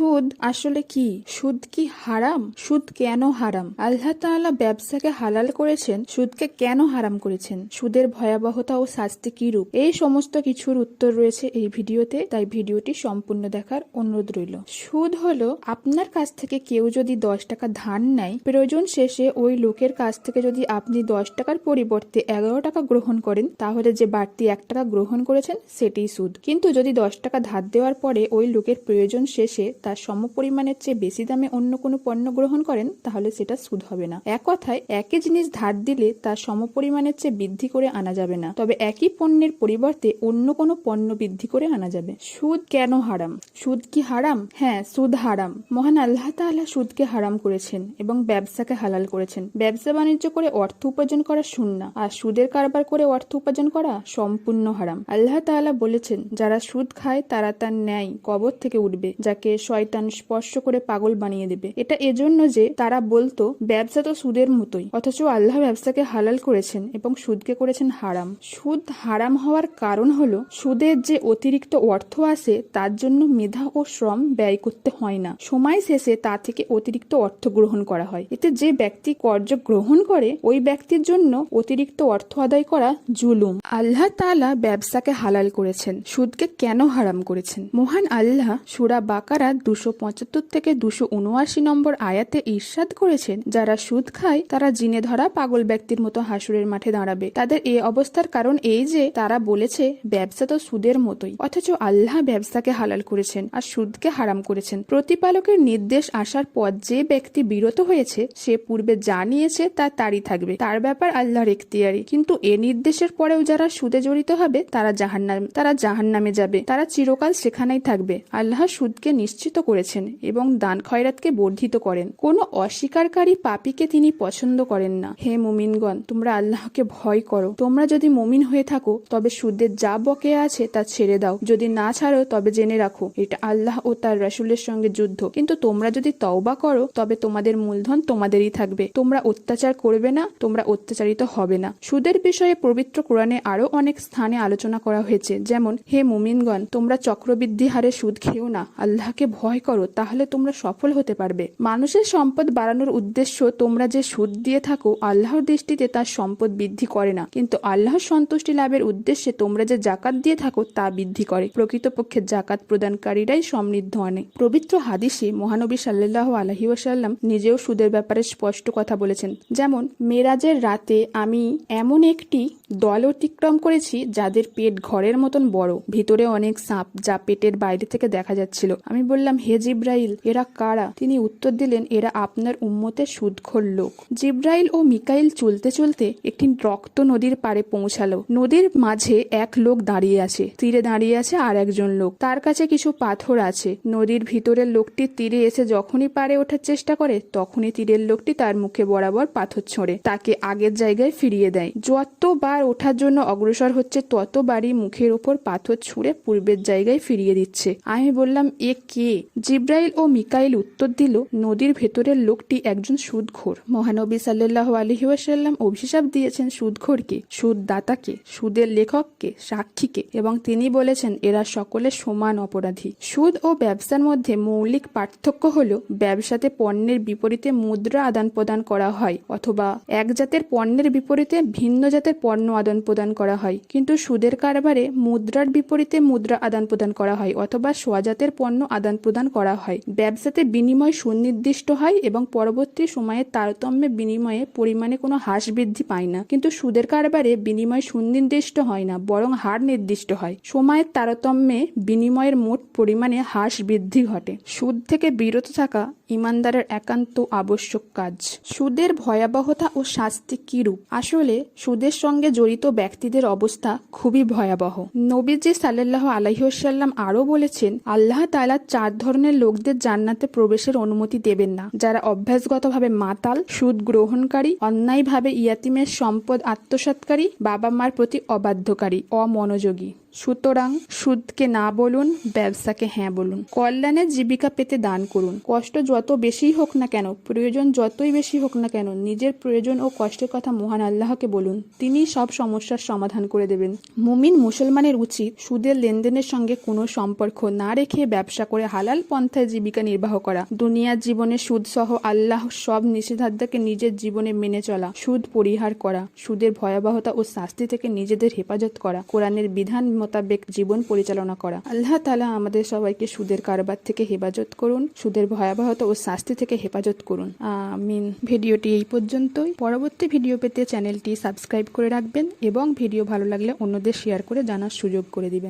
সুদ আসলে কি? সুদ কি হারাম? সুদ কেন হারাম? আল্লাহ তাআলা ব্যবসাকে হালাল করেছেন, সুদকে কেন হারাম করেছেন? সুদের ভয়াবহতা ও শাস্তি কি রূপ? এই সমস্ত কিছুর উত্তর রয়েছে এই ভিডিওতে, তাই ভিডিওটি সম্পূর্ণ দেখার অনুরোধ রইল। সুদ হলো আপনার কাছ থেকে কেউ যদি দশ টাকা ধার নেয়, প্রয়োজন শেষে ওই লোকের কাছ থেকে যদি আপনি দশ টাকার পরিবর্তে এগারো টাকা গ্রহণ করেন, তাহলে যে বাড়তি এক টাকা গ্রহণ করেছেন, সেটিই সুদ। কিন্তু যদি দশ টাকা ধার দেওয়ার পরে ওই লোকের প্রয়োজন শেষে তার সমপরিমাণের চেয়ে বেশি দামে অন্য কোনো পণ্য গ্রহণ করেন, তাহলে সেটা সুদ হবে না। এক কথায়, একই জিনিস ধার দিলে তার সমপরিমাণের চেয়ে বৃদ্ধি করে আনা যাবে না। তবে একই পণ্যের পরিবর্তে অন্য কোনো পণ্য বৃদ্ধি করে আনা যাবে। সুদ কেন হারাম? সুদ কি হারাম? হ্যাঁ সুদ হারাম। মহান আল্লাহ তাআলা সুদকে হারাম করেছেন এবং ব্যবসাকে হালাল করেছেন। ব্যবসা বাণিজ্য করে অর্থ উপার্জন করা শূন্য আর সুদের কারবার করে অর্থ উপার্জন করা সম্পূর্ণ হারাম। আল্লাহ তাআলা বলেছেন, যারা সুদ খায় তারা তার ন্যায় কবর থেকে উঠবে, যাকে শয়তান স্পর্শ করে পাগল বানিয়ে দেবে। এটা এজন্য যে তারা বলতো, ব্যবসা তো সুদের মতোই, অথচ আল্লাহ ব্যবসাকে হালাল করেছেন এবং সুদকে করেছেন হারাম। সুদ হারাম হওয়ার কারণ হলো, সুদের যে অতিরিক্ত অর্থ আসে তার জন্য মেধা ও শ্রম ব্যয় করতে হয় না। সময় শেষে তা থেকে অতিরিক্ত অর্থ গ্রহণ করা হয়। এতে যে ব্যক্তি কর্য গ্রহণ করে, ওই ব্যক্তির জন্য অতিরিক্ত অর্থ আদায় করা জুলুম। আল্লাহ তালা ব্যবসাকে হালাল করেছেন, সুদকে কেন হারাম করেছেন? মহান আল্লাহ সুরা বাকারা দুশো পঁচাত্তর থেকে দুশো উনআশি নম্বর আয়াতে ঈর্ষাদ করেছেন, যারা সুদ খায়, তারা জিনে ধরা পাগল ব্যক্তির মতো হাসুরের মাঠে দাঁড়াবে। তাদের এই অবস্থার কারণ এই যে, তারা বলেছে, ব্যবসা তো সুদের মতোই। অথচ আল্লাহ ব্যবসাকে হালাল করেছেন আর সুদকে হারাম করেছেন। প্রতিপালকের নির্দেশ আসার পর যে ব্যক্তি বিরত হয়েছে, সে পূর্বে যা নিয়েছে, তা তারই থাকবে। তার ব্যাপার আল্লাহর এখতিয়ারি কিন্তু এ নির্দেশের পরেও যারা সুদে জড়িত হবে, তারা জাহান্নাম, তারা জাহান্নামে যাবে। তারা চিরকাল সেখানেই থাকবে। আল্লাহ সুদকে নিশ্চিত করেছেন এবং দান খয়রাতকে বর্ধিত করেন। কোনো অস্বীকারী পাপীকে তিনি পছন্দ করেন না। হে মুমিনগণ, তোমরা আল্লাহকে ভয় করো। তোমরা যদি মুমিন হয়ে থাকো, তবে সুদের যা বকে আছে তা ছেড়ে দাও। যদি না ছাড়ো, তবে জেনে রাখো, এটা আল্লাহ ও তার রাসুলের সঙ্গে যুদ্ধ। কিন্তু তোমরা যদি তওবা করো, তবে তোমাদের মূলধন তোমাদেরই থাকবে। তোমরা অত্যাচার করবে না, তোমরা অত্যাচারিত হবে না। সুদের বিষয়ে পবিত্র কোরআনে আরও অনেক স্থানে আলোচনা করা হয়েছে। যেমন, হে মুমিনগণ, তোমরা চক্রবৃদ্ধি হারে সুদ খেও না। আল্লাহকে ভয় করো, তাহলে তোমরা সফল হতে পারবে। মানুষের সম্পদ বাড়ানোর উদ্দেশ্য তোমরা যে সুদ দিয়ে থাকো, আল্লাহর দৃষ্টিতে তার সম্পদ বৃদ্ধি করে না। কিন্তু আল্লাহর সন্তুষ্টি লাভের উদ্দেশ্যে তোমরা যে জাকাত দিয়ে থাকো, তা বৃদ্ধি করে। প্রকৃতপক্ষে জাকাত প্রদানকারীরাই সমৃদ্ধ আনে পবিত্র হাদিসে মহানবী সাল্লাহ আলহি ওয়াসাল্লাম নিজেও সুদের ব্যাপারে স্পষ্ট কথা বলেছেন। যেমন, মেরাজের রাতে আমি এমন একটি দল অতিক্রম করেছি যাদের পেট ঘরের মতন বড়। ভিতরে অনেক সাপ যা পেটের বাইরে থেকে দেখা যাচ্ছিল। আমি বললাম, হে জিব্রাইল, এরা কারা? তিনি উত্তর দিলেন, এরা আপনার উম্মতের সুদখোর লোক। জিব্রাইল ও মিকাইল চলতে চলতে একটি রক্ত নদীর পাড়ে পৌঁছালো। নদীর মাঝে এক লোক দাঁড়িয়ে আছে, তীরে দাঁড়িয়ে আছে আর একজন লোক। তার কাছে কিছু পাথর আছে। নদীর ভিতরের লোকটি তীরে এসে যখনই পারে ওঠার চেষ্টা করে, তখনই তীরের লোকটি তার মুখে বরাবর পাথর ছোঁড়ে। তাকে আগের জায়গায় ফিরিয়ে দেয়। যতবার ওঠার জন্য অগ্রসর হচ্ছে ততবারই মুখের ওপর পাথর ছুঁড়ে পূর্বের জায়গায় ফিরিয়ে দিচ্ছে। আমি বললাম, এ কে? জিব্রাইল ও মিকাইল উত্তর দিল, নদীর ভেতরের লোকটি একজন সুদঘোর মহানবী সাল্লাহ আলহি ওয়াসাল্লাম অভিশাপ দিয়েছেন সুদখোরকে, সুদদাতাকে, সুদের লেখককে, সাক্ষীকে এবং তিনি বলেছেন, এরা সকলে সমান অপরাধী। সুদ ও ব্যবসার মধ্যে মৌলিক পার্থক্য হল, ব্যবসাতে পণ্যের বিপরীতে মুদ্রা আদান প্রদান করা হয় অথবা এক জাতের পণ্যের বিপরীতে ভিন্ন জাতের পণ্য আদান প্রদান করা হয়। কিন্তু সুদের কারবারে মুদ্রার বিপরীতে মুদ্রা আদান প্রদান করা হয় অথবা সোয়াজাতের পণ্য আদান প্রদান করা হয়। ব্যবসাতে বিনিময় সুনির্দিষ্ট হয় এবং পরবর্তী সময়ে তারতম্যে বিনিময়ে পরিমাণে কোনো হ্রাস বৃদ্ধি পায় না। কিন্তু সুদের কারবারে বিনিময় সুনির্দিষ্ট হয় না, বরং হার নির্দিষ্ট হয়। সময়ের তারতম্যে বিনিময়ের মোট পরিমাণে হ্রাস বৃদ্ধি ঘটে। সুদ থেকে বিরত থাকা ইমানদারের একান্ত আবশ্যক কাজ। সুদের ভয়াবহতা ও শাস্তি কিরূপ? আসলে সুদের সঙ্গে জড়িত ব্যক্তিদের অবস্থা খুবই ভয়াবহ। নবীজি সাল্লাহ আলহিউসাল্লাম আরও বলেছেন, আল্লাহ তালা চার ধরনের লোকদের জান্নাতে প্রবেশের অনুমতি দেবেন না। যারা অভ্যাসগতভাবে মাতাল, সুদ গ্রহণকারী, অন্যায়ভাবে ইয়াতিমের সম্পদ আত্মসাৎকারী বাবা মার প্রতি অবাধ্যকারী, অমনোযোগী। সুতরাং সুদকে না বলুন, ব্যবসাকে হ্যাঁ বলুন। কল্যাণের জীবিকা পেতে দান করুন। কষ্ট যত বেশি হোক না কেন, প্রয়োজন যতই বেশি হোক না কেন, নিজের প্রয়োজন ও কষ্টের কথা মহান আল্লাহকে বলুন। তিনি সব সমস্যার সমাধান করে দেবেন। মুমিন মুসলমানের উচিত সুদের লেনদেনের সঙ্গে কোনো সম্পর্ক না রেখে ব্যবসা করে হালাল পন্থায় জীবিকা নির্বাহ করা। দুনিয়ার জীবনে সুদ সহ আল্লাহ সব নিষেধাজ্ঞাকে নিজের জীবনে মেনে চলা, সুদ পরিহার করা, সুদের ভয়াবহতা ও শাস্তি থেকে নিজেদের হেফাজত করা, কোরআনের বিধান মোতাবেক জীবন পরিচালনা করা। আল্লাহ তালা আমাদের সবাইকে সুদের কারবার থেকে হেফাজত করুন, সুদের ভয়াবহতা ও শাস্তি থেকে হেফাজত করুন। আমিন। ভিডিওটি এই পর্যন্তই। পরবর্তী ভিডিও পেতে চ্যানেলটি সাবস্ক্রাইব করে রাখবেন এবং ভিডিও ভালো লাগলে অন্যদের শেয়ার করে জানার সুযোগ করে দিবেন।